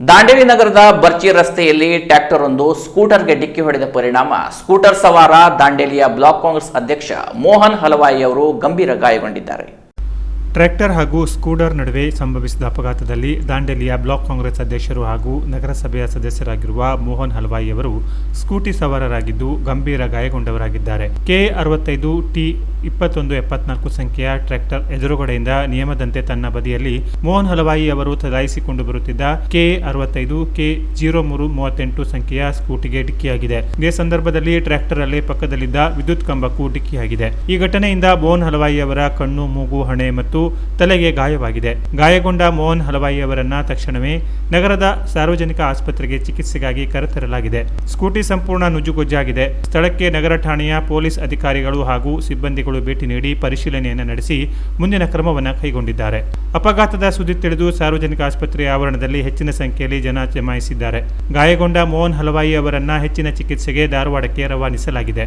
ದಾಂಡೇಲಿ ನಗರದ ಬರ್ಚಿ ರಸ್ತೆಯಲ್ಲಿ ಟ್ರ್ಯಾಕ್ಟರ್ ಒಂದು ಸ್ಕೂಟರ್ಗೆ ಡಿಕ್ಕಿ ಹೊಡೆದ ಪರಿಣಾಮ. ಸ್ಕೂಟರ್ ಸವಾರ ದಾಂಡೇಲಿಯ ಬ್ಲಾಕ್ ಕಾಂಗ್ರೆಸ್ ಅಧ್ಯಕ್ಷ ಮೋಹನ್ ಹಲವಾಯಿ ಅವರು ಗಂಭೀರ ಗಾಯಗೊಂಡಿದ್ದಾರೆ. ಟ್ರ್ಯಾಕ್ಟರ್ ಹಾಗೂ ಸ್ಕೂಟರ್ ನಡುವೆ ಸಂಭವಿಸಿದ ಅಪಘಾತದಲ್ಲಿ ದಾಂಡೇಲಿಯ ಬ್ಲಾಕ್ ಕಾಂಗ್ರೆಸ್ ಅಧ್ಯಕ್ಷರು ಹಾಗೂ ನಗರಸಭೆಯ ಸದಸ್ಯರಾಗಿರುವ ಮೋಹನ್ ಹಲ್ವಾಯಿ ಅವರು ಸ್ಕೂಟಿ ಸವಾರರಾಗಿದ್ದು ಗಂಭೀರ ಗಾಯಗೊಂಡವರಾಗಿದ್ದಾರೆ. ಕೆ ಅರವತ್ತೈದು, ಟಿ ಇಪ್ಪತ್ತೊಂದು, ಎಪ್ಪತ್ನಾಲ್ಕು ಸಂಖ್ಯೆಯ ಟ್ರ್ಯಾಕ್ಟರ್ ಎದುರುಗಡೆಯಿಂದ ನಿಯಮದಂತೆ ತನ್ನ ಬದಿಯಲ್ಲಿ ಮೋಹನ್ ಹಲವಾಯಿ ಅವರು ಚಲಾಯಿಸಿಕೊಂಡು ಬರುತ್ತಿದ್ದ ಕೆ ಅರವತ್ತೈದು, ಕೆ ಜೀರೋ ಮೂರು, ಮೂವತ್ತೆಂಟು ಸಂಖ್ಯೆಯ ಸ್ಕೂಟಿಗೆ ಡಿಕ್ಕಿಯಾಗಿದೆ. ಇದೇ ಸಂದರ್ಭದಲ್ಲಿ ಟ್ರ್ಯಾಕ್ಟರ್ ಅಲ್ಲಿ ಪಕ್ಕದಲ್ಲಿದ್ದ ವಿದ್ಯುತ್ ಕಂಬಕ್ಕೂ ಡಿಕ್ಕಿಯಾಗಿದೆ. ಈ ಘಟನೆಯಿಂದ ಮೋಹನ್ ಹಲವಾಯಿ ಅವರ ಕಣ್ಣು, ಮೂಗು, ಹಣೆ ಮತ್ತು ತಲೆಗೆ ಗಾಯವಾಗಿದೆ. ಗಾಯಗೊಂಡ ಮೋಹನ್ ಹಲವಾಯಿ ಅವರನ್ನ ತಕ್ಷಣವೇ ನಗರದ ಸಾರ್ವಜನಿಕ ಆಸ್ಪತ್ರೆಗೆ ಚಿಕಿತ್ಸೆಗಾಗಿ ಕರೆತರಲಾಗಿದೆ. ಸ್ಕೂಟಿ ಸಂಪೂರ್ಣ ನುಜುಗುಜ್ಜಾಗಿದೆ ಸ್ಥಳಕ್ಕೆ ನಗರ ಠಾಣೆಯ ಪೊಲೀಸ್ ಅಧಿಕಾರಿಗಳು ಹಾಗೂ ಸಿಬ್ಬಂದಿಗಳು ಭೇಟಿ ನೀಡಿ ಪರಿಶೀಲನೆಯನ್ನು ನಡೆಸಿ ಮುಂದಿನ ಕ್ರಮವನ್ನು ಕೈಗೊಂಡಿದ್ದಾರೆ. ಅಪಘಾತದ ಸುದ್ದಿ ತಿಳಿದು ಸಾರ್ವಜನಿಕ ಆಸ್ಪತ್ರೆಯ ಆವರಣದಲ್ಲಿ ಹೆಚ್ಚಿನ ಸಂಖ್ಯೆಯಲ್ಲಿ ಜನ ಜಮಾಯಿಸಿದ್ದಾರೆ. ಗಾಯಗೊಂಡ ಮೋಹನ್ ಹಲವಾಯಿ ಅವರನ್ನ ಹೆಚ್ಚಿನ ಚಿಕಿತ್ಸೆಗೆ ಧಾರವಾಡಕ್ಕೆ ರವಾನಿಸಲಾಗಿದೆ.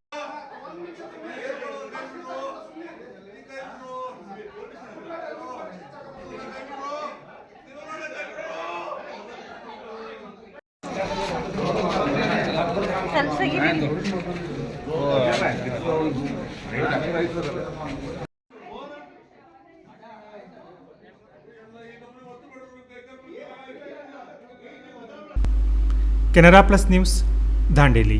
Canara plus news Dandeli.